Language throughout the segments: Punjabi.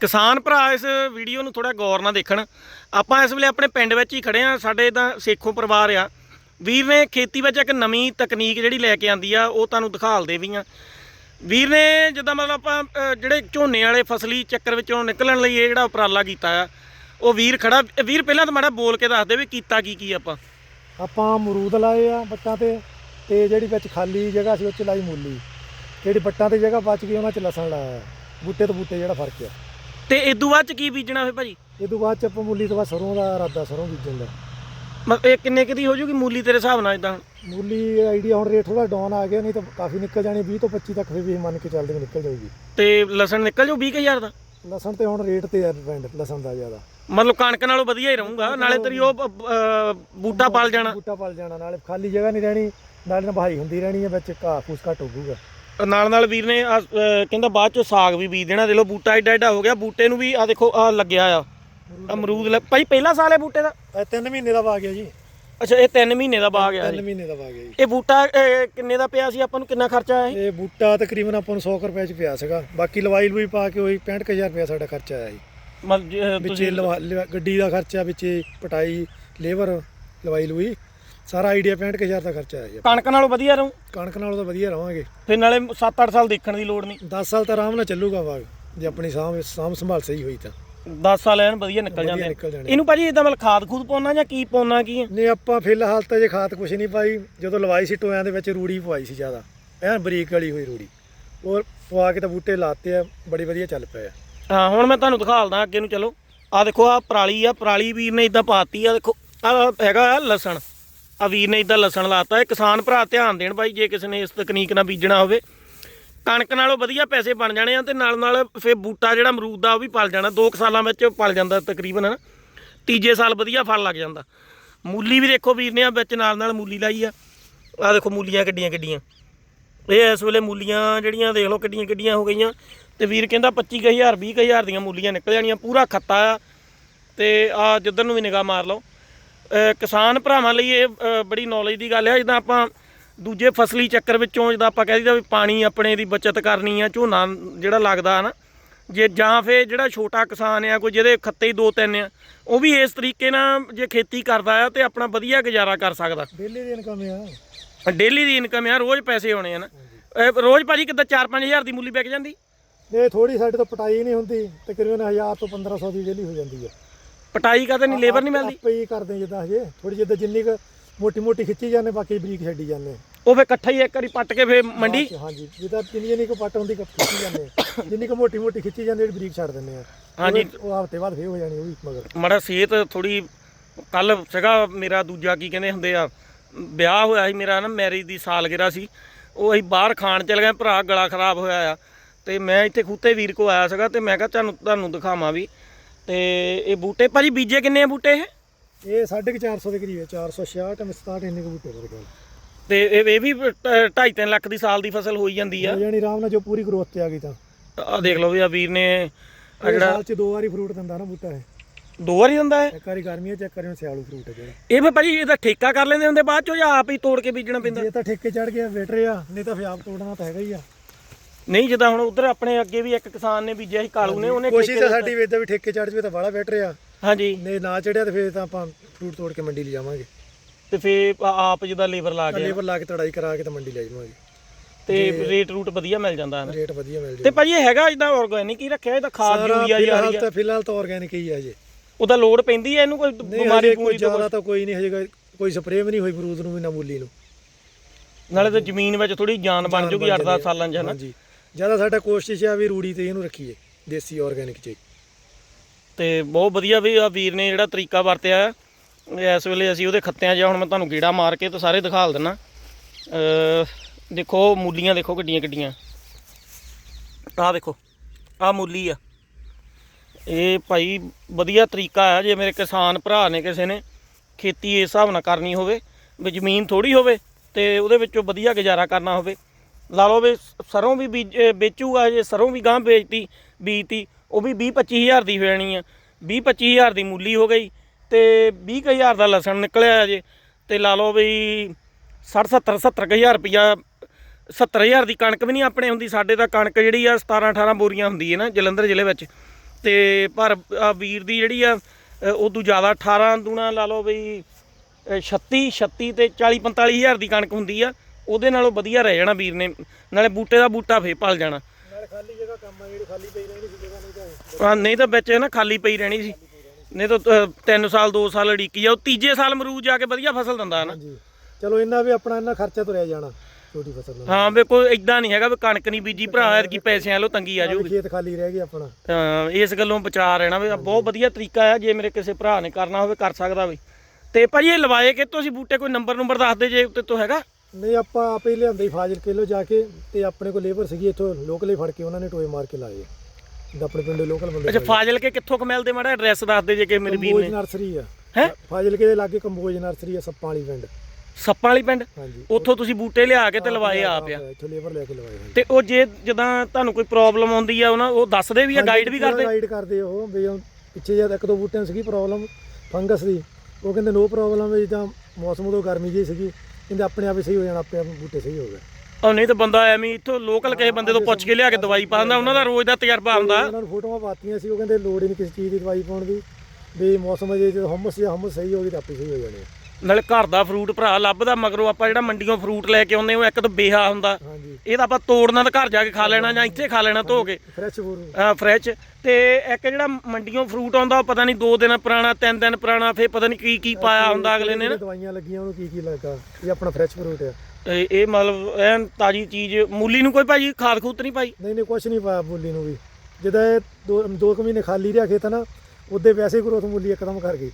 ਕਿਸਾਨ ਭਰਾ ਇਸ ਵੀਡੀਓ ਨੂੰ ਥੋੜਾ ਗੌਰ ਨਾਲ ਦੇਖਣ। ਆਪਾਂ ਇਸ ਵੇਲੇ ਆਪਣੇ ਪਿੰਡ ਵਿੱਚ ਹੀ ਖੜੇ ਆ ਸਾਡੇ ਤਾਂ ਸੇਖੋਂ ਪਰਿਵਾਰ ਆ। ਵੀਰ ਨੇ ਖੇਤੀ ਵਿੱਚ ਇੱਕ ਨਵੀਂ ਤਕਨੀਕ ਜਿਹੜੀ ਲੈ ਕੇ ਆਂਦੀ ਆ, ਉਹ ਤੁਹਾਨੂੰ ਦਿਖਾਲਦੇ ਵੀ ਆ। ਵੀਰ ਨੇ ਜਿੱਦਾਂ ਮਤਲਬ ਆਪਾਂ ਜਿਹੜੇ ਝੋਨੇ ਵਾਲੇ ਫਸਲੀ ਚੱਕਰ ਵਿੱਚੋਂ ਨਿਕਲਣ ਲਈ ਇਹ ਜਿਹੜਾ ਉਪਰਾਲਾ ਕੀਤਾ ਆ, ਉਹ ਵੀਰ ਖੜਾ। ਵੀਰ, ਪਹਿਲਾਂ ਤਾਂ ਮਾੜਾ ਬੋਲ ਕੇ ਦੱਸ ਦੇ ਵੀ ਕੀਤਾ ਕੀ ਕੀ ਆਪਾਂ। ਆਪਾਂ ਅਮਰੂਦ ਲਾਏ ਆ ਬੱਟਾਂ ਤੇ ਤੇ ਜਿਹੜੀ ਵਿੱਚ ਖਾਲੀ ਜਗ੍ਹਾ ਸੀ, ਉਹ ਚ ਲਾਈ ਮੂਲੀ। ਜਿਹੜੀ ਬੱਟਾਂ ਤੇ ਜਗ੍ਹਾ ਬਚ ਗਈ, ਉਹਨਾਂ ਚ ਲਸਣ ਲਾਇਆ। ਬੂਟੇ ਤੋਂ ਬੂਟੇ ਜਿਹੜਾ ਫ਼ਰਕ ਆ। ਤੇ ਇਦੋਂ ਬਾਅਦ ਚ ਕੀ ਬੀਜਣਾ ਫੇ ਭਾਜੀ? ਇਹ ਤੋਂ ਬਾਅਦ ਚ ਆਪਾਂ ਮੂਲੀ ਤੋਂ ਬਾਅਦ ਸਰੋਂ ਦਾ ਇਰਾਦਾ ਸਰੋਂ ਬੀਜਣ ਦਾ। ਮਤਲਬ ਇਹ ਕਿੰਨੇ ਕੁ ਦੀ ਹੋ ਜੂਗੀ ਮੂਲੀ ਤੇਰੇ ਹਿਸਾਬ ਨਾਲ ਇਦਾਂ ਮੂਲੀ ਆਈਡੀਆ ਹੁਣ ਰੇਟ ਥੋੜਾ ਡਾਊਨ ਆ ਗਿਆ ਨਹੀਂ ਤਾਂ ਕਾਫੀ ਨਿਕਲ ਜਾਣੀ 20 ਤੋਂ 25 ਤੱਕ ਫਿਰ ਵੀ ਮੰਨ ਕੇ ਚੱਲਦੇ ਵੀ ਨਿਕਲ ਜਾਊਗੀ। ਤੇ ਲਸਣ ਨਿਕਲ ਜਾਊ 20000 ਦਾ? ਲਸਣ ਤੇ ਹੁਣ ਰੇਟ ਤੇ ਆ ਡਿਪੈਂਡ ਲਸਣ ਦਾ ਜ਼ਿਆਦਾ। ਮਤਲਬ ਕਣਕ ਨਾਲੋਂ ਵਧੀਆ ਹੀ ਰਹੂੰਗਾ ਨਾਲੇ ਤੇਰੀ ਉਹ ਅ, ਅ, ਬੂਟਾ ਪਲ ਜਾਣਾ। ਬੂਟਾ ਪਲ ਜਾਣਾ ਨਾਲੇ ਖਾਲੀ ਜਗ੍ਹਾ ਨਹੀਂ ਰਹਿਣੀ ਨਾਲੇ ਨਭਾਈ ਹੁੰਦੀ ਰਹਿਣੀ ਹੈ ਵਿੱਚ ਘਾਹ ਫੂਸ ਘੱਟ ਹੋਊਗਾ ਨਾਲ ਨਾਲ ਵੀਰ ਨੇ ਆਹ, ਕਹਿੰਦਾ ਬਾਅਦ ਚ ਸਾਗ ਵੀ ਬੀਜ ਦੇਣਾ। ਦੇ ਲੋ ਬੂਟਾ ਏਡਾ ਏਡਾ ਹੋ ਗਿਆ। ਬੂਟੇ ਨੂੰ ਵੀ ਆ ਦੇਖੋ ਆ ਲੱਗਿਆ ਆ। ਅਮਰੂਦ ਲੱਗ- ਭਾਈ ਪਹਿਲਾ ਸਾਲ ਹੈ ਬੂਟੇ ਦਾ? ਇਹ 3 ਮਹੀਨੇ ਦਾ ਵਾ ਗਿਆ ਜੀ। ਅੱਛਾ ਇਹ 3 ਮਹੀਨੇ ਦਾ ਬਾਗ ਆ 3 ਮਹੀਨੇ ਦਾ ਵਾ ਗਿਆ ਜੀ। ਇਹ ਬੂਟਾ ਕਿੰਨੇ ਦਾ ਪਿਆ ਸੀ? ਆਪਾਂ ਨੂੰ ਕਿੰਨਾ ਖਰਚਾ ਆਇਆ ਇਹ ਬੂਟਾ ਤਕਰੀਬਨ ਆਪਾਂ ਨੂੰ 100 ਕੁ ਰੁਪਏ ਚ ਪਿਆ ਸੀਗਾ। ਬਾਕੀ ਲਵਾਈ ਲੂਈ ਪਾ ਕੇ ਉਹੀ 65000 ਰੁਪਏ ਸਾਡਾ ਖਰਚਾ ਆਇਆ ਜੀ। ਮਤਲਬ ਜੇ, ਅ, ਵਿੱਚੇ ਤੁਸੀਂ ਲਵਾ- ਲਿਵਾ- ਗੱਡੀ ਦਾ ਖਰਚਾ ਵਿੱਚੇ ਪਟਾਈ ਲੇਬਰ ਲਵਾਈ ਲੂਈ ਸਾਰਾ ਆਈਡੀਆ 65000 ਦਾ ਖਰਚਾ ਆਇਆ ਜੀ ਕਣਕ ਨਾਲੋਂ ਵਧੀਆ ਰਹੂ? ਕਣਕ ਨਾਲੋਂ ਤਾਂ ਵਧੀਆ ਰਵਾਂਗੇ। ਫਿਰ ਨਾਲੇ 7-8 ਸਾਲ ਦੇਖਣ ਦੀ ਲੋੜ ਨਹੀਂ। 10 ਸਾਲ ਤਾਂ ਆਰਾਮ ਨਾਲ ਚੱਲੂਗਾ ਬਾਗ ਜੇ ਆਪਣੀ ਸਾਂਭ ਸਾਂਭ ਸੰਭਾਲ ਸਹੀ ਹੋਈ ਤਾਂ। 10 ਸਾਲ ਐਨ ਵਧੀਆ ਨਿਕਲ ਜਾਂਦੇ ਆ। ਨਿਕਲ ਜਾਣੇ ਇਹਨੂੰ ਭਾਜੀ ਇਦਾਂ ਮਤਲਬ ਖਾਦ ਖੂਦ ਪਾਉਣਾ ਜਾਂ ਕੀ ਪਾਉਣਾ ਕੀ ਹੈ ਨਹੀਂ ਆਪਾਂ ਫਿਲਹਾਲ ਤਾਂ ਜੇ ਖਾਦ ਕੁਛ ਨਹੀਂ ਪਾਈ ਜਦੋਂ ਲਵਾਈ ਸੀ ਟੋਇਆਂ ਦੇ ਵਿੱਚ ਰੂੜੀ ਪਵਾਈ ਸੀ ਜ਼ਿਆਦਾ। ਐਨ ਬਰੀਕ ਵਾਲੀ ਹੋਈ ਰੂੜੀ। ਉਹ ਪਵਾ ਕੇ ਤਾਂ ਬੂਟੇ ਲਾਤੇ ਆ ਬੜੀ ਵਧੀਆ ਚੱਲ ਪਏ ਆ ਹਾਂ ਹੁਣ ਮੈਂ ਤੁਹਾਨੂੰ ਦਿਖਾਲਦਾ ਅੱਗੇ ਨੂੰ ਚਲੋ। ਆ ਦੇਖੋ ਆ ਪਰਾਲੀ ਆ ਪਰਾਲੀ ਵੀਰ ਨੇ ਇਦਾਂ ਪਾਤੀ ਆ ਦੇਖੋ। ਆ ਹੈਗਾ ਆ ਲਸਣ। ਆ ਵੀਰ ਨੇ ਇਦਾਂ ਲਸਣ ਲਾਤਾ, ਇਹ ਕਿਸਾਨ ਭਰਾ ਧਿਆਨ ਦੇਣ ਬਾਈ, ਜੇ ਕਿਸੇ ਨੇ ਇਸ ਤਕਨੀਕ ਨਾਲ ਬੀਜਣਾ ਹੋਵੇ। ਕਣਕ ਨਾਲੋਂ ਵਧੀਆ ਪੈਸੇ ਬਣ ਜਾਣੇ ਆ ਤੇ ਨਾਲ ਨਾਲ ਫੇ ਬੂਟਾ ਜਿਹੜਾ ਅਮਰੂਦ ਦਾ ਉਹ ਵੀ ਪਲ ਜਾਣਾ 2 ਸਾਲਾਂ ਵਿੱਚ ਪਲ ਜਾਂਦਾ ਤਕਰੀਬਨ, ਹਨਾ। ਤੀਜੇ ਸਾਲ ਵਧੀਆ ਫਲ ਲੱਗ ਜਾਂਦਾ। ਮੂਲੀ ਵੀ ਦੇਖੋ ਵੀਰ ਨੇ ਆ ਵਿੱਚ ਨਾਲ ਨਾਲ ਮੂਲੀ ਲਾਈ ਆ। ਆ ਦੇਖੋ ਮੂਲੀਆਂ ਕਿੱਡੀਆਂ ਕਿੱਡੀਆਂ। ਇਹ ਇਸ ਵੇਲੇ ਮੂਲੀਆਂ ਜਿਹੜੀਆਂ ਦੇਖ ਲਓ ਕਿੱਡੀਆਂ ਕਿੱਡੀਆਂ ਹੋ ਗਈਆਂ। ਤੇ ਵੀਰ ਕਹਿੰਦਾ 25000 20000 ਦੀਆਂ ਮੂਲੀਆਂ ਨਿਕਲ ਜਾਣੀਆਂ, ਪੂਰਾ ਖੱਤਾ ਆ। ਤੇ ਆ ਜਿੱਧਰ ਨੂੰ ਵੀ ਨਿਗਾਹ ਮਾਰ ਲਓ। ਕਿਸਾਨ ਭਰਾਵਾਂ ਲਈ ਇਹ ਅ, ਬੜੀ ਨੌਲੇਜ ਦੀ ਗੱਲ ਹੈ। ਜਿੱਦਾਂ ਆਪਾਂ ਦੂਜੇ ਫਸਲੀ ਚੱਕਰ ਵਿੱਚੋਂ ਜਿੱਦਾਂ ਆਪਾਂ ਕਹਿ ਦਈਦਾ ਵੀ ਪਾਣੀ ਆਪਣੇ ਦੀ ਬਚਤ ਕਰਨੀ ਆ ਝੋਨਾ ਜਿਹੜਾ ਲੱਗਦਾ ਹੈ ਨਾ ਜੇ ਜਾਂ ਫੇ ਜਿਹੜਾ ਛੋਟਾ ਕਿਸਾਨ ਆ ਕੋਈ ਜਿਹਦੇ ਖੱਤੇ ਹੀ ਦੋ ਤਿੰਨ ਆ ਉਹ ਵੀ ਇਸ ਤਰੀਕੇ ਨਾਲ ਜੇ ਖੇਤੀ ਕਰਦਾ ਆ ਤੇ ਆਪਣਾ ਵਧੀਆ ਗੁਜ਼ਾਰਾ ਕਰ ਸਕਦਾ। ਡੇਲੀ ਦੀ ਇਨਕਮ ਆ। ਡੇਲੀ ਦੀ ਇਨਕਮ ਆ ਰੋਜ਼ ਪੈਸੇ ਆਉਣੇ ਆ ਨਾ। ਅ, ਰੋਜ਼ ਭਾਜੀ ਕਿੱਦਾਂ 4-5000 ਦੀ ਮੂਲੀ ਵਿਕ ਜਾਂਦੀ? ਇਹ ਥੋੜੀ ਸਾਡੇ ਤੋਂ ਪਟਾਈ ਨਹੀਂ ਹੁੰਦੀ ਤਕਰੀਬਨ 1000 ਤੋਂ 1500 ਦੀ ਡੇਲੀ ਹੋ ਜਾਂਦੀ ਆ। ਪਟਾਈ ਕਰਦੇ ਨਹੀਂ ਲੇਬਰ ਨਹੀਂ ਮਿਲਦੀ? ਆਪੇ ਹੀ ਕਰਦੇ ਜਿੱਦਾਂ ਹਜੇ ਥੋੜੀ ਜਿੱਦਾਂ ਜਿੰਨੀ ਕੁ ਮੋਟੀ ਮੋਟੀ ਖਿੱਚੀ ਜਾਂਦੇ ਬਾਕੀ ਬਰੀਕ ਛੱਡੀ ਜਾਂਦੇ। ਉਹ ਫੇ ਇਕੱਠਾ ਹੀ ਇੱਕ ਵਾਰੀ ਪੱਟ ਕੇ ਫੇ ਮੰਡੀ? ਹਾਂਜੀ ਜਿੱਦਾਂ ਜਿੰਨੀ ਜਿੰਨੀ ਕੋ ਪੱਟ ਹੁੰਦੀ ਖਿੱਚੀ ਜਾਂਦੇ। ਜਿੰਨੀ ਕੋ ਮੋਟੀ ਮੋਟੀ ਖਿੱਚੀ ਜਾਂਦੀ ਬਰੀਕ ਛੱਡ ਦਿੰਦੇ ਆ। ਹਾਂਜੀ। ਉਹ- ਹਫ਼ਤੇ ਬਾਅਦ ਫੇਰ ਹੋ ਜਾਣੀ ਉਹ ਵੀ ਮਗਰ। ਮੜਾ ਸਿਹਤ ਥੋੜੀ ਕੱਲ ਸੀਗਾ ਮੇਰਾ ਦੂਜਾ ਕੀ ਕਹਿੰਦੇ ਹੁੰਦੇ ਆ ਵਿਆਹ ਹੋਇਆ ਸੀ ਮੇਰਾ ਨਾ ਮੈਰਿਜ ਦੀ ਸਾਲਗਿਰਾ ਸੀ। ਉਹ ਅਸੀਂ ਬਾਹਰ ਖਾਣ ਚਲੇ ਗਏ ਭਰਾ ਗਲਾ ਖਰਾਬ ਹੋਇਆ ਆ। ਤੇ ਮੈਂ ਇੱਥੇ ਖੂਤੇ ਵੀਰ ਕੋ ਆਇਆ ਸੀਗਾ ਤੇ ਮੈਂ ਕਿਹਾ ਤੁਹਾਨੂੰ ਤੁਹਾਨੂੰ ਦਿਖਾਵਾਂ ਵੀ। ਤੇ ਇਹ ਬੂਟੇ ਭਾਜੀ ਬੀਜੇ ਕਿੰਨੇ ਆ ਬੂਟੇ ਇਹ? ਇਹ 450 ਦੇ ਕਰੀਬ ਹੈ 466 ਤੇ 67 ਇੰਨੇ ਕੁ ਬੂਟੇ ਕੋਲ। ਤੇ ਇਹ ਇਹ ਵੀ 2.5 ਲੱਖ ਦੀ ਸਾਲ ਦੀ ਫਸਲ ਹੋਈ ਜਾਂਦੀ ਆ। ਜਾਣੀ ਆਰਾਮ ਨਾਲ ਜੋ ਪੂਰੀ ਗਰੋਥ ਤੇ ਆ ਗਈ ਤਾਂ। ਆ ਦੇਖ ਲਓ ਵੀ ਆ ਵੀਰ ਨੇ ਆ ਇਹ ਜਿਹੜਾ ਸਾਲ ਚ ਦੋ ਵਾਰੀ ਫਰੂਟ ਦਿੰਦਾ ਨਾ ਬੂਟਾ ਇਹ। ਦੋ ਵਾਰੀ ਦਿੰਦਾ ਹੈ ਇੱਕ ਵਾਰੀ ਗਰਮੀਆਂ ਚ ਇੱਕ ਵਾਰੀ ਸਿਆਲੂ ਫਰੂਟ ਹੈ ਜਿਹੜਾ। ਇਹ ਫੇ ਭਾਜੀ ਇਹਦਾ ਠੇਕਾ ਕਰ ਲੈਂਦੇ ਹੁੰਦੇ ਬਾਅਦ ਚੋਂ ਜਾਂ ਆਪ ਹੀ ਤੋੜ ਕੇ ਬੀਜਣਾ ਪੈਂਦਾ? ਜੇ ਤਾਂ ਠੇਕੇ ਚੜ ਗਿਆ ਵੇਟ ਰਿਹਾ ਨਹੀਂ ਤਾਂ ਫਿਰ ਆਪ ਤੋੜਨਾ ਤਾਂ ਹੈਗਾ ਹੀ ਆ। ਨਹੀਂ ਜਿੱਦਾਂ ਹੁਣ ਉਧਰ ਆਪਣੇ ਅੱਗੇ ਵੀ ਇੱਕ ਕਿਸਾਨ ਨੇ ਬੀਜਿਆ ਸੀ ਕਾਲੂ ਨੇ ਉਹਨੇ ਕੋਸ਼ਿਸ਼ ਠੇਕੇ ਤਾਂ। ਸਾਡੀ ਵੇਚਦਾ ਵੀ ਠੇਕੇ ਚੜ ਜਵੇ ਤਾਂ ਬਾਹਲਾ ਵੇਟ ਰਿਹਾ ਹਾਂਜੀ। ਨਹੀਂ ਨਾ ਚੜਿਆ ਤਾਂ ਫਿਰ ਤਾਂ ਆਪਾਂ ਫਰੂਟ ਤੋੜ ਕੇ ਮੰਡੀ ਲੈ ਜਾਵਾਂਗੇ ਤੇ ਫੇ ਆਪ ਜਿੱਦਾਂ ਲੇਬਰ ਲਾ ਕੇ ਲੇਬਰ ਲਾ ਕੇ ਤੜਾਈ ਕਰਾ ਕੇ ਤਾਂ ਮੰਡੀ ਲੈ ਜਾਵਾਂਗੇ। ਤੇ ਰੇਟ ਰੂਟ ਵਧੀਆ ਮਿਲ ਜਾਂਦਾ ਹੈ ਰੇਟ ਵਧੀਆ ਮਿਲ ਤੇ ਭਾਜੀ ਇਹ ਹੈਗਾ ਇਦਾਂ ਆਰਗੈਨਿਕ ਹੀ ਰੱਖਿਆ ਇਹ ਤਾਂ ਖਾਦ ਸਾਰਾ ਯੂਰੀਆ ਹੀ ਆ ਫਿਲਹਾਲ ਆ। ਤਾਂ ਫਿਲਹਾਲ ਤਾਂ ਆਰਗੈਨਿਕ ਹੀ ਆ ਜੇ। ਉਹਦਾ ਲੋਡ ਪੈਂਦੀ ਹੈ ਇਹਨੂੰ ਕੋਈ ਨਹੀਂ ਬਿਮਾਰੀ ਕੋਈ ਪੂਰੀ ਤੋਂ ਜ਼ਿਆਦਾ ਤਾਂ ਕੋਈ ਨਹੀਂ ਹਜੇ ਕੋਈ- ਕੋਈ ਸਪਰੇਅ ਵੀ ਨਹੀਂ ਹੋਈ ਫਰੂਟ ਨੂੰ ਵੀ ਨਾ ਮੂਲੀ ਨੂੰ। ਨਾਲੇ ਤਾਂ ਜ਼ਮੀਨ ਵਿੱਚ ਥੋੜੀ ਜਾਨ ਬਣ ਜੂਗੀ 8-10 ਸਾਲਾਂ ਚ ਹਨਾ ਹਾਂਜੀ। ਜ਼ਿਆਦਾ ਸਾਡਾ ਕੋਸ਼ਿਸ਼ ਆ ਵੀ ਰੂੜੀ ਤੇ ਇਹਨੂੰ ਰੱਖੀਏ, ਦੇਸੀ ਆਰਗੈਨਿਕ ਚ ਹੀ। ਤੇ ਬਹੁਤ ਵਧੀਆ ਵੀ ਆ ਵੀਰ ਨੇ ਜਿਹੜਾ ਤਰੀਕਾ ਵਰਤਿਆ ਹੈ। ਇਸ ਵੇਲੇ ਅਸੀਂ ਉਹਦੇ ਖੱਤਿਆਂ 'ਚ ਹੁਣ ਮੈਂ ਤੁਹਾਨੂੰ ਗੇੜਾ ਮਾਰ ਕੇ ਤੇ ਸਾਰੇ ਦਿਖਾਲ ਦਿੰਨਾ ਅ ਦੇਖੋ ਮੂਲੀਆਂ ਦੇਖੋ ਕਿੱਡੀਆਂ ਕਿੱਡੀਆਂ ਆਹ ਦੇਖੋ, ਆਹ ਮੂਲੀ ਆ ਇਹ ਭਾਈ ਵਧੀਆ ਤਰੀਕਾ ਹੈ ਜੇ ਮੇਰੇ ਕਿਸਾਨ ਭਰਾ ਨੇ ਕਿਸੇ ਨੇ ਖੇਤੀ ਇਸ ਹਿਸਾਬ ਨਾਲ ਕਰਨੀ ਹੋਵੇ, ਵੀ ਜ਼ਮੀਨ ਥੋੜੀ ਹੋਵੇ ਤੇ ਉਹਦੇ ਵਿੱਚੋਂ ਵਧੀਆ ਗੁਜ਼ਾਰਾ ਕਰਨਾ ਹੋਵੇ ਲਾ ਲਓ ਵੀ ਸਰੋਂ ਵੀ ਬੀਜ ਵੇਚੂਗਾ ਜੇ ਸਰੋਂ ਵੀ ਗਾਂ ਵੇਚਤੀ ਬੀਜਤੀ ਉਹ ਵੀ 20 25000 ਦੀ ਹੋਣੀ ਆ। 20 25000 ਦੀ ਮੂਲੀ ਹੋ ਗਈ ਤੇ 20000 ਦਾ ਲਸਣ ਨਿਕਲਿਆ ਜੇ ਤੇ ਲਾ ਲਓ ਵੀ 60 70 70000 ਰੁਪਇਆ 70000 ਦੀ ਕਣਕ ਵੀ ਨਹੀਂ ਆਪਣੇ ਹੁੰਦੀ ਸਾਡੇ ਤਾਂ ਕਣਕ ਜਿਹੜੀ ਆ 17 18 ਬੋਰੀਆਂ ਹੁੰਦੀ ਹੈ ਨਾ ਜਲੰਧਰ ਜ਼ਿਲ੍ਹੇ ਵਿੱਚ। ਤੇ ਪਰ ਆਹ ਵੀਰ ਦੀ ਜਿਹੜੀ ਆ ਅ, ਉਦੋਂ ਜ਼ਿਆਦਾ 18 ਦੂਣਾ ਲਾ ਲਓ ਬਈ ਅ, 36 36 ਤੇ 40 45 ਹਜ਼ਾਰ ਦੀ ਕਣਕ ਹੁੰਦੀ ਆ। ਉਹਦੇ ਨਾਲੋਂ ਵਧੀਆ ਰਹਿ ਜਾਣਾ ਵੀਰ ਨੇ ਨਾਲੇ ਬੂਟੇ ਦਾ ਬੂਟਾ ਫੇ ਪਲ ਜਾਣਾ। ਨਾਲ ਖਾਲੀ ਜਗ੍ਹਾ ਕੰਮ ਆ ਜਿਹੜੀ ਖਾਲੀ ਪਈ ਰਹਿਣੀ ਸੀ ਜਗ੍ਹਾ ਨਹੀਂ ਤਾਂ ਆ ਨਹੀਂ ਤਾਂ ਵਿੱਚ ਨਾ ਖਾਲੀ ਪਈ ਰਹਿਣੀ ਸੀ। ਨਹੀਂ ਤਾਂ 3 ਸਾਲ 2 ਸਾਲ ਅੜੀਕੀ ਆ ਉਹ ਤੀਜੇ ਸਾਲ ਅਮਰੂਦ ਜਾ ਕੇ ਵਧੀਆ ਫਸਲ ਦਿੰਦਾ ਨਾ। ਹਾਂਜੀ। ਚਲੋ ਇੰਨਾ ਵੀ ਆਪਣਾ ਇੰਨਾ ਖਰਚਾ ਤੁਰਿਆ ਜਾਣਾ ਛੋਟੀ ਫਸਲ ਨਾਲ। ਹਾਂ ਵੀ ਕੋਈ ਇਦਾਂ ਨਹੀਂ ਹੈਗਾ ਵੀ ਕਣਕ ਨਹੀਂ ਬੀਜੀ ਭਰਾ ਐਤਕੀ ਪੈਸਿਆਂ ਲੋ ਤੰਗੀ ਆ ਜਾਊਗੀ। ਖੇਤ ਖਾਲੀ ਰਹਿ ਗਿਆ ਆਪਣਾ। ਤਾਂ ਇਸ ਗੱਲੋਂ ਬਚਾ ਰਹਿਣਾ ਵੀ ਬਹੁਤ ਵਧੀਆ ਤਰੀਕਾ ਆ ਜੇ ਮੇਰੇ ਕਿਸੇ ਭਰਾ ਨੇ ਕਰਨਾ ਹੋਵੇ ਕਰ ਸਕਦਾ ਵੀ। ਤੇ ਭਾਜੀ ਇਹ ਲਵਾਏ ਕਿ ਤੁਸੀਂ ਬੂਟੇ? ਕੋਈ ਨੰਬਰ ਨੰਬਰ ਦੱਸ ਦੇ ਜੇ ਉੱਤੇ ਤੋਂ ਹੈਗਾ? ਨਹੀਂ ਆਪਾਂ ਆਪੇ ਹੀ ਲਿਆਂਦੇ ਸੀ ਫਾਜ਼ਿਲ ਕਿਲੋ ਜਾ ਕੇ ਤੇ ਆਪਣੇ ਕੋਲ ਲੇਬਰ ਸੀਗੀ ਇੱਥੋਂ ਲੋਕਲ ਹੀ ਫੜ ਕੇ ਉਹਨਾਂ ਨੇ ਟੋਏ ਮਾਰ ਕੇ ਲਾਏ ਜਿੱਦਾਂ ਆਪਣੇ ਪਿੰਡ ਲੋਕਲ ਬੰਦੇ ਅੱਛਾ ਫਾਜ਼ਿਲ ਕੇ ਕਿੱਥੋਂ ਕਮੈਲ ਦੇ ਮਾੜਾ ਐਡਰੈਸ ਦੱਸ ਦੇ ਜੇ ਕਿ ਮੇਰੇ ਵੀਰ ਕੰਬੋਜ ਨੇ। ਨਰਸਰੀ ਆ। ਹੈਂ? ਫਾਜ਼ਿਲ ਕੇ ਦੇ ਲਾਗੇ ਕੰਬੋਜ ਨਰਸਰੀ ਆ ਸੱਪਾਂ ਵਾਲੀ ਪਿੰਡ। ਸੱਪਾਂ ਵਾਲੀ ਪਿੰਡ? ਹਾਂਜੀ। ਉੱਥੋਂ ਤੁਸੀਂ ਬੂਟੇ ਲਿਆ ਕੇ ਤੇ ਲਵਾਏ ਆਪ ਆ। ਇੱਥੋਂ ਲੇਬਰ ਲੈ ਕੇ ਲਵਾਏ ਤੇ ਉਹ ਜੇ ਜਦਾਂ ਤੁਹਾਨੂੰ ਕੋਈ ਪ੍ਰੋਬਲਮ ਆਉਂਦੀ ਆ ਉਹਨਾਂ ਉਹ ਦੱਸਦੇ ਵੀ ਆ ਗਾਈਡ ਵੀ ਕਰਦੇ? ਗਾਈਡ ਕਰਦੇ ਉਹ ਵੀ ਪਿੱਛੇ ਜਦ ਇੱਕ ਦੋ ਬੂਟਿਆਂ ਨੂੰ ਸੀਗੀ ਪ੍ਰੋਬਲਮ ਫੰਗਸ ਦੀ। ਉਹ ਕਹਿੰਦੇ ਨੋ ਪ੍ਰੋਬਲਮ ਹੈ ਜਿੱਦਾਂ ਮੌਸਮ ਉਦੋਂ ਗਰਮੀ ਜੀ ਸੀਗੀ ਕਹਿੰਦੇ ਆਪਣੇ ਆਪ ਹੀ ਸਹੀ ਹੋ ਜਾਣਾ ਆਪਣੇ ਆਪ ਬੂਟੇ ਸਹੀ ਹੋ ਗਏ। ਉਹ ਨਹੀਂ ਤਾਂ ਬੰਦਾ ਐਵੇਂ ਇੱਥੋਂ ਲੋਕਲ ਕਿਸੇ ਬੰਦੇ ਤੋਂ ਪੁੱਛ ਕੇ ਲਿਆ ਕੇ ਦਵਾਈ ਪਾਉਂਦਾ ਉਹਨਾਂ ਦਾ ਰੋਜ਼ ਦਾ ਤਜਰਬਾ ਹੁੰਦਾ। ਉਹਨਾਂ ਨੂੰ ਫੋਟੋਆਂ ਪਾਤੀਆਂ ਸੀ ਉਹ ਕਹਿੰਦੇ ਲੋੜ ਹੀ ਨਹੀਂ ਕਿਸੇ ਚੀਜ਼ ਦੀ ਦਵਾਈ ਪਾਉਣ ਦੀ। ਵੀ ਮੌਸਮ ਜੇ ਜਦੋਂ ਹਮਸ ਜਾਂ ਹਮਸ ਸਹੀ ਹੋ ਗਈ ਤਾਂ ਆਪੇ ਸਹੀ ਹੋ ਜਾਣੇ ਆ। ਨਾਲੇ ਘਰ ਦਾ ਫਰੂਟ ਭਰਾ ਲੱਭਦਾ ਮਗਰੋਂ ਆਪਾਂ ਜਿਹੜਾ ਮੰਡੀੋਂ ਫਰੂਟ ਲੈ ਕੇ ਆਉਂਦੇ ਉਹ ਇੱਕ ਤਾਂ ਬੇਹਾ ਹੁੰਦਾ। ਹਾਂਜੀ। ਇਹ ਤਾਂ ਆਪਾਂ ਤੋੜਨਾ ਤਾਂ ਘਰ ਜਾ ਕੇ ਖਾ ਲੈਣਾ ਜਾਂ ਇੱਥੇ ਖਾ ਲੈਣਾ ਧੋ ਕੇ। ਫਰੈਸ਼ ਤੇ ਇੱਕ ਜਿਹੜਾ ਮੰਡੀੋਂ ਫਰੂਟ ਆਉਂਦਾ ਉਹ ਪਤਾ ਨਹੀਂ 2 ਦਿਨ ਪੁਰਾਣਾ 3 ਦਿਨ ਪੁਰਾਣਾ ਫੇਰ ਪਤਾ ਨਹੀਂ ਕੀ ਕੀ ਪਾਇਆ ਹੁੰਦਾ ਅਗਲੇ ਨੇ ਨਾ ਦਵਾਈਆਂ ਲੱਗੀਆਂ ਉਹਨੂੰ ਕੀ ਕੀ ਲੱਗਾ? ਇਹ ਆਪਣਾ ਫਰੈਸ਼ ਫਰੂਟ ਆ। ਤੇ ਇਹ ਮਤਲਬ ਐਨ ਤਾਜੀ ਚੀਜ਼ ਮੂਲੀ ਨੂੰ ਕੋਈ ਭਾਜੀ ਖਾਦ ਖੂਤ ਨਹੀਂ ਪਾਈ ਨਹੀਂ ਨਹੀਂ ਕੁਛ ਨਹੀਂ ਪਾਇਆ ਬੋਲੀ ਨੂੰ ਵੀ। ਜਦੋਂ ਇਹ ਦੋ ਦੋ ਕੁ ਮਹੀਨੇ ਖਾਲੀ ਰਿਹਾ ਖੇਤ ਨਾ ਉਹਦੇ ਵੈਸੇ ਗਰੋਥ ਮੂਲੀ ਇੱਕਦਮ ਕਰ ਗਈ।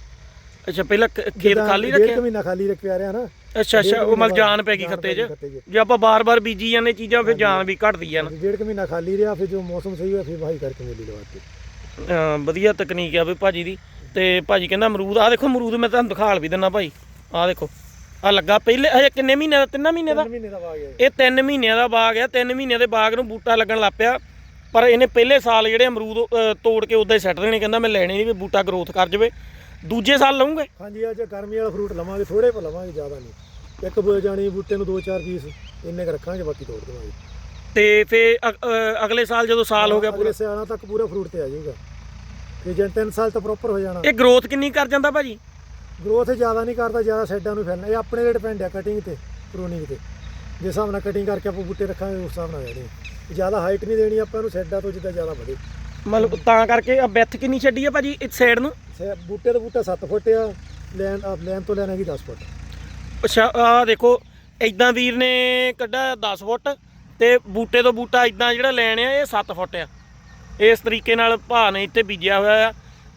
ਅੱਛਾ ਪਹਿਲਾਂ ਖ- ਖੇਤ ਜਿੱਦਾਂ ਖਾਲੀ ਡੇਢ ਰੱਖਿਆ? ਕੁ ਮਹੀਨਾ ਖਾਲੀ ਰੱਖਿਆ ਰਿਹਾ ਨਾ। ਅੱਛਾ ਅੱਛਾ ਉਹ ਮਤਲਬ ਜਾਨ ਪੈ ਗਈ ਖੱਤੇ 'ਚ। ਜੇ ਆਪਾਂ ਬਾਰ-ਬਾਰ ਬੀਜੀ ਜਾਂਦੇ ਚੀਜ਼ਾਂ ਫਿਰ ਜਾਨ ਵੀ ਘਟਦੀ ਆ ਨਾ। ਡੇਢ ਕੁ ਮਹੀਨਾ ਖਾਲੀ ਰਿਹਾ ਫਿਰ ਜੋ ਮੌਸਮ ਸਹੀ ਹੋਇਆ ਫਿਰ ਵਾਹੀ ਕਰਕੇ ਮੂਲੀ ਲਵਾਤੀ। ਅਹ ਵਧੀਆ ਤਕਨੀਕ ਆ ਵੀ ਭਾਜੀ ਦੀ। ਤੇ ਭਾਜੀ ਕਹਿੰਦਾ ਅਮਰੂਦ ਆ ਦੇਖੋ ਅਮਰੂਦ ਮੈਂ ਤੁਹਾਨੂੰ ਦਿਖਾਲ ਵੀ ਦਿੰਦਾ ਭਾਈ। ਆ ਦੇਖੋ ਆ ਲੱਗਾ ਪਹਿਲੇ ਹਜੇ ਕਿੰਨੇ ਮਹੀਨੇ ਦਾ? ਤਿੰਨਾਂ ਮਹੀਨੇ ਦਾ? ਤਿੰਨ ਮਹੀਨੇ ਦਾ ਵਾ ਗਿਆ ਇਹ 3 ਮਹੀਨਿਆਂ ਦਾ ਬਾਗ ਆ 3 ਮਹੀਨਿਆਂ ਦੇ ਬਾਗ ਨੂੰ ਬੂਟਾ ਲੱਗਣ ਲੱਗ ਪਿਆ। ਪਰ ਇਹਨੇ ਪਹਿਲੇ ਸਾਲ ਜਿਹੜੇ ਅਮਰੂਦ ਤੋੜ ਕੇ ਉਦਾਂ ਹੀ ਸੱਟ ਦੇਣੇ ਕਹਿੰਦਾ ਮੈਂ ਲੈਣੇ ਨਹੀਂ ਵੀ ਬੂਟਾ ਗਰੋਥ ਕਰ ਜਾਵੇ। ਦੂਜੇ ਸਾਲ ਲਵਾਂਗੇ ਹਾਂਜੀ ਅੱਜ ਗਰਮੀ ਵਾਲਾ ਫਰੂਟ ਲਵਾਂਗੇ ਥੋੜੇ ਪਾ ਲਵਾਂਗੇ ਜ਼ਿਆਦਾ ਨਹੀਂ। ਇੱਕ ਬੋ ਜਾਣੀ ਬੂਟੇ ਨੂੰ ਦੋ ਚਾਰ ਪੀਸ ਇੰਨੇ ਕ ਰੱਖਾਂਗੇ ਬਾਕੀ ਤੋੜ ਦੇਵਾਂਗੇ। ਤੇ ਫੇ ਅਗਲੇ ਸਾਲ ਜਦੋਂ ਸਾਲ ਹੋ ਗਿਆ ਅਗਲੇ ਸਿਆਲਾਂ ਤੱਕ ਪੂਰਾ ਫਰੂਟ ਤੇ ਆ ਜਾਊਗਾ। ਫਿਰ ਜੇ 3 ਸਾਲ ਤਾਂ ਪ੍ਰੋਪਰ ਹੋ ਜਾਣਾ। ਇਹ ਗਰੋਥ ਕਿੰਨੀ ਕਰ ਜਾਂਦਾ ਭਾਜੀ? ਗਰੋਥ ਜ਼ਿਆਦਾ ਨਹੀਂ ਕਰਦਾ ਜ਼ਿਆਦਾ ਸਾਈਡਾਂ ਨੂੰ ਫੈਲਣਾ। ਇਹ ਆਪਣੇ ਤੇ ਡਿਪੈਂਡ ਹੈ ਕਟਿੰਗ ਤੇ ਪ੍ਰੂਨਿੰਗ ਤੇ। ਜਿਸ ਹਿਸਾਬ ਨਾਲ ਕਟਿੰਗ ਕਰਕੇ ਆਪਾਂ ਬੂਟੇ ਰੱਖਾਂਗੇ ਉਸ ਹਿਸਾਬ ਨਾਲ ਜਾਣੇ। ਜ਼ਿਆਦਾ ਹਾਈਟ ਨਹੀਂ ਦੇਣੀ ਆਪਾਂ ਨੂੰ ਸਾਈਡਾਂ ਤੋਂ ਜਿੱਦਾਂ ਜ਼ਿਆਦਾ ਵਧੇ। ਮਤਲਬ ਤਾਂ ਕਰਕੇ ਆ ਬੈਥ ਕਿੰਨੀ ਛੱਡੀ ਆ ਭਾਜੀ ਇਸ ਸਾਈਡ ਨੂੰ? ਸੇ- ਬੂਟੇ ਦਾ ਬੂਟਾ 7 ਫੁੱਟ ਆ ਲੈਨ ਆ ਲੈਨ ਤੋਂ ਲੈਣ ਹੈਗੀ 10 ਫੁੱਟ। ਅੱਛਾ ਆ ਦੇਖੋ ਇਦਾਂ ਵੀਰ ਨੇ ਕੱਢਿਆ 10 ਫੁੱਟ ਤੇ ਬੂਟੇ ਤੋਂ ਬੂਟਾ ਇਦਾਂ ਜਿਹੜਾ ਲੈਣ ਆ ਇਹ 7 ਫੁੱਟ ਆ। ਇਸ ਤਰੀਕੇ ਨਾਲ ਭਾ ਨੇ ਇੱਥੇ ਬੀਜਿਆ ਹੋਇਆ ਆ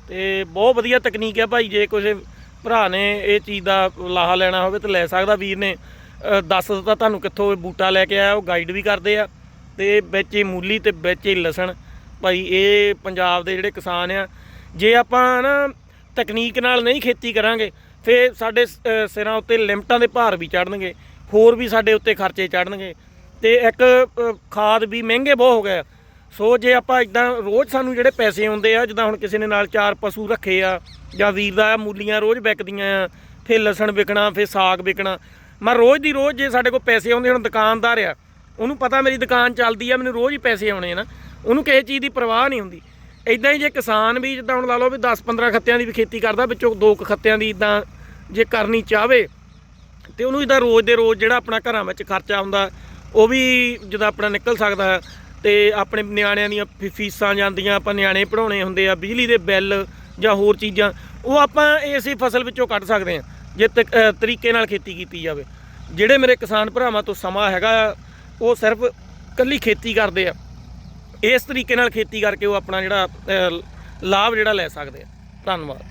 ਤੇ ਬਹੁਤ ਵਧੀਆ ਤਕਨੀਕ ਆ ਭਾਈ ਜੇ ਕਿਸੇ ਭਰਾ ਨੇ ਇਹ ਚੀਜ਼ ਦਾ ਲਾਹਾ ਲੈਣਾ ਹੋਵੇ ਤਾਂ ਲੈ ਸਕਦਾ। ਵੀਰ ਨੇ ਅ, ਦੱਸ ਦਿੱਤਾ ਤੁਹਾਨੂੰ ਕਿੱਥੋਂ ਇਹ ਬੂਟਾ ਲੈ ਕੇ ਆਇਆ ਉਹ ਗਾਈਡ ਵੀ ਕਰਦੇ ਆ ਤੇ ਵਿੱਚ ਇਹ ਮੂਲੀ ਤੇ ਵਿੱਚ ਇਹ ਲਸਣ। ਭਾਈ ਇਹ ਪੰਜਾਬ ਦੇ ਜਿਹੜੇ ਕਿਸਾਨ ਆ ਜੇ ਆਪਾਂ ਨਾ ਤਕਨੀਕ ਨਾਲ ਨਹੀਂ ਖੇਤੀ ਕਰਾਂਗੇ ਫੇ ਸਾਡੇ ਸ- ਸਿਰਾਂ ਉੱਤੇ ਲਿਮਟਾਂ ਦੇ ਭਾਰ ਵੀ ਚੜਨਗੇ ਹੋਰ ਵੀ ਸਾਡੇ ਉੱਤੇ ਖਰਚੇ ਚੜਨਗੇ ਤੇ ਇੱਕ ਖਾਦ ਵੀ ਮਹਿੰਗੇ ਬਹੁਤ ਹੋ ਗਏ ਆ। ਸੋ ਜੇ ਆਪਾਂ ਇਦਾਂ ਰੋਜ਼ ਸਾਨੂੰ ਜਿਹੜੇ ਪੈਸੇ ਆਉਂਦੇ ਆ, ਜਿੱਦਾਂ ਹੁਣ ਕਿਸੇ ਨੇ ਨਾਲ ਚਾਰ ਪਸ਼ੂ ਰੱਖੇ ਆ, ਜਾਂ ਵੀਰ ਦਾ ਮੂਲੀਆਂ ਰੋਜ਼ ਵਿਕਦੀਆਂ ਆ, ਫਿਰ ਲਸਣ ਵਿਕਣਾ, ਫਿਰ ਸਾਗ ਵਿਕਣਾ, ਮੈਂ ਰੋਜ਼ ਦੀ ਰੋਜ਼ ਜੇ ਸਾਡੇ ਕੋਲ ਪੈਸੇ ਆਉਂਦੇ ਹੁਣ ਦੁਕਾਨਦਾਰ ਆ, ਉਹਨੂੰ ਪਤਾ ਮੇਰੀ ਦੁਕਾਨ ਚੱਲਦੀ ਆ, ਮੈਨੂੰ ਰੋਜ਼ ਹੀ ਪੈਸੇ ਆਉਣੇ ਆ ਨਾ, ਉਹਨੂੰ ਕਿਸੇ ਚੀਜ਼ ਦੀ ਪਰਵਾਹ ਨਹੀਂ ਹੁੰਦੀ ਇਦਾਂ ਹੀ ਜੇ ਕਿਸਾਨ ਵੀ ਜਿੱਦਾਂ ਹੁਣ ਲਾ ਲਓ ਵੀ 10 15 ਖੱਤਿਆਂ ਦੀ ਵੀ ਖੇਤੀ ਕਰਦਾ, ਵਿੱਚੋਂ ਦੋ ਕੁ ਖੱਤਿਆਂ ਦੀ ਇਦਾਂ ਜੇ ਕਰਨੀ ਚਾਹਵੇ, ਤੇ ਉਹਨੂੰ ਇਹਦਾ ਰੋਜ਼ ਦੇ ਰੋਜ਼ ਜਿਹੜਾ ਆਪਣਾ ਘਰਾਂ ਵਿੱਚ ਖਰਚਾ ਹੁੰਦਾ, ਉਹ ਵੀ ਜਦੋਂ ਆਪਣਾ ਨਿਕਲ ਸਕਦਾ ਹੈ। ਤੇ ਆਪਣੇ ਨਿਆਣਿਆਂ ਦੀਆਂ ਫੀ- ਫੀਸਾਂ ਜਾਂਦੀਆਂ, ਆਪਾਂ ਨਿਆਣੇ ਪੜਾਉਣੇ ਹੁੰਦੇ ਆ, ਬਿਜਲੀ ਦੇ ਬਿੱਲ ਜਾਂ ਹੋਰ ਚੀਜ਼ਾਂ, ਉਹ ਆਪਾਂ ਇਸੇ ਫਸਲ ਵਿੱਚੋਂ ਕੱਢ ਸਕਦੇ ਆ ਜੇ ਤਕ- ਤਰੀਕੇ ਨਾਲ ਖੇਤੀ ਕੀਤੀ ਜਾਵੇ। ਜਿਹੜੇ ਮੇਰੇ ਕਿਸਾਨ ਭਰਾਵਾਂ ਤੋਂ ਸਮਾਂ ਹੈਗਾ ਉਹ ਸਿਰਫ ਕੱਲੀ ਖੇਤੀ ਕਰਦੇ ਆ। ਇਸ ਤਰੀਕੇ ਨਾਲ ਖੇਤੀ ਕਰਕੇ ਉਹ ਆਪਣਾ ਜਿਹੜਾ ਲਾਭ ਜਿਹੜਾ ਲੈ ਸਕਦੇ ਆ। ਧੰਨਵਾਦ।